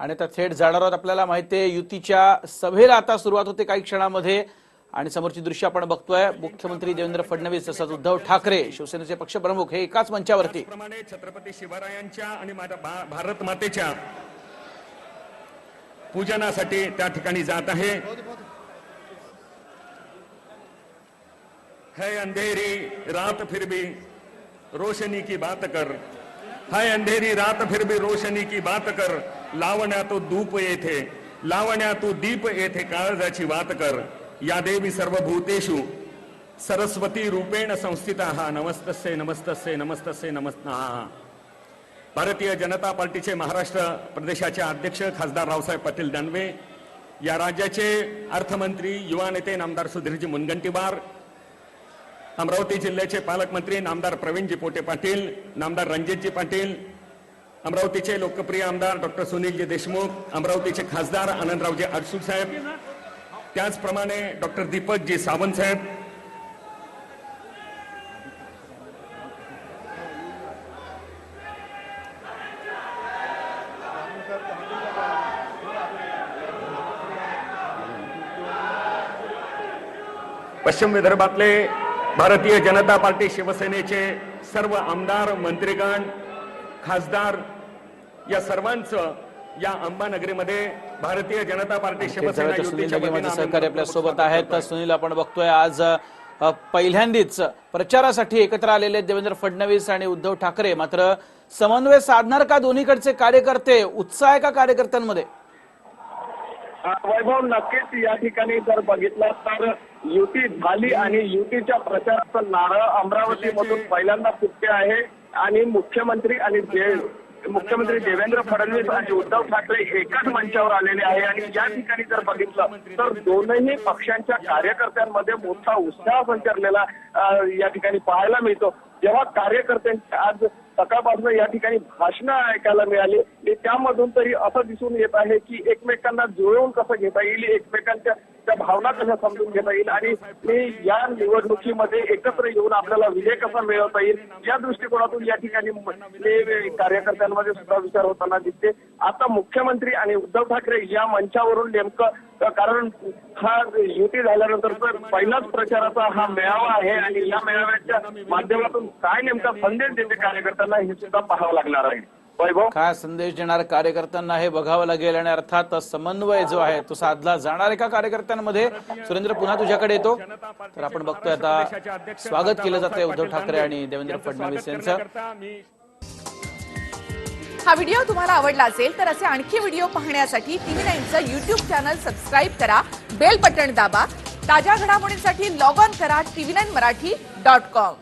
आणि आता थेट जाणार आहोत आपल्याला. माहिती आहे युतीच्या सभेला आता सुरुवात होते काही क्षणामध्ये. आणि समोरची दृश्य आपण बघतोय. मुख्यमंत्री देवेंद्र फडणवीस तसंच उद्धव ठाकरे शिवसेनेचे पक्षप्रमुख हे एकाच मंचावरती. छत्रपती शिवरायांच्या आणि भारत मातेच्या पूजनासाठी त्या ठिकाणी जात आहे. है अंधेरी रात फिर भी रोशनी की बात कर. हाय अंधेरी रात फिर भी रोशनी की बात कर। लावण्या तो धूप येथे लावण्या तू दीप येथे काळजाची वात कर। या देवी सर्वभूतेषु सरस्वती रूपेण संस्थित। हा नमस्तस्य नमस्तस्य नमस्तस्य नमस्ता भारतीय जनता पार्टीचे महाराष्ट्र प्रदेशाचे अध्यक्ष खासदार रावसाहेब पाटील दानवे या राज्याचे अर्थमंत्री युवा नेते नामदार सुधीरजी मुनगंटीवार अमरावती जिल्ह्याचे पालकमंत्री नामदार प्रवीणजी पोटे पाटील नामदार रणजितजी पाटील अमरावतीचे लोकप्रिय आमदार डॉक्टर सुनीलजी देशमुख अमरावतीचे खासदार आनंदरावजी अडसूळ साहेब त्याचप्रमाणे डॉक्टर दीपकजी सावंत साहेब. पश्चिम विदर्भातले भारतीय जनता पार्टी शिवसेनेचे सर्व आमदार मंत्रीगण खासदार या सर्वांचं या अंबानगरीमध्ये भारतीय जनता पार्टी शिवसेना युतीच्या सहकारी आपल्यासोबत आहेत. सुनील आपण बघतोय आज पहिल्यांदीच प्रचारासाठी एकत्र आलेले देवेंद्र फडणवीस आणि उद्धव ठाकरे. मात्र समन्वय साधणार का दोन्हीकडचे कार्यकर्ते? उत्साह आहे का कार्यकर्त्यांमध्ये? वैभव नक्कीच या ठिकाणी जर बघितलं तर युती झाली आणि युतीच्या प्रचाराचं नारळ अमरावतीमधून पहिल्यांदा फुटते आहे. आणि मुख्यमंत्री आणि मुख्यमंत्री देवेंद्र फडणवीस आणि उद्धव ठाकरे एकाच मंचावर आलेले आहे. आणि या ठिकाणी जर बघितलं तर दोनही पक्षांच्या कार्यकर्त्यांमध्ये मोठा उत्साह संचारलेला या ठिकाणी पाहायला मिळतो. जेव्हा कार्यकर्त्यांची आज सकाळपासून या ठिकाणी भाषणं ऐकायला मिळाली त्यामधून तरी असं दिसून येत आहे की एकमेकांना जुळवून कसं घेता येईल एकमेकांच्या त्या भावना कशा समजून घेता येईल? आणि या निवडणुकीमध्ये एकत्र येऊन आपल्याला विजय कसा मिळवता येईल? या दृष्टिकोनातून या ठिकाणी कार्यकर्त्यांमध्ये सुद्धा विचार होताना दिसते. आता मुख्यमंत्री आणि उद्धव ठाकरे या मंचावरून नेमकं कारण हा युती झाल्यानंतर तर पहिलाच प्रचाराचा हा मेळावा आहे आणि या मेळाव्याच्या माध्यमातून काय नेमका संदेश देते कार्यकर्त्यांना हे सुद्धा पाहावं लागणार आहे. वैभव? काय संदेश देणार कार्यकर्त्यांना हे बघावं लागेल आणि अर्थात समन्वय जो आहे तो साधला जाणार आहे का कार्यकर्त्यांमध्ये? सुरेंद्र पुन्हा तुझ्याकडे येतो. तर आपण बघतोय आता स्वागत केलं जातंय उद्धव ठाकरे आणि देवेंद्र फडणवीस यांचं हा व्हिडिओ तुम्हाला आवडला असेल तर असे आणखी व्हिडिओ पाहण्यासाठी टीव्ही नाईनचं युट्यूब चॅनल सबस्क्राईब करा बेल बटण दाबा ताज्या घडामोडींसाठी लॉग ऑन करा TV nine Marathi dot com.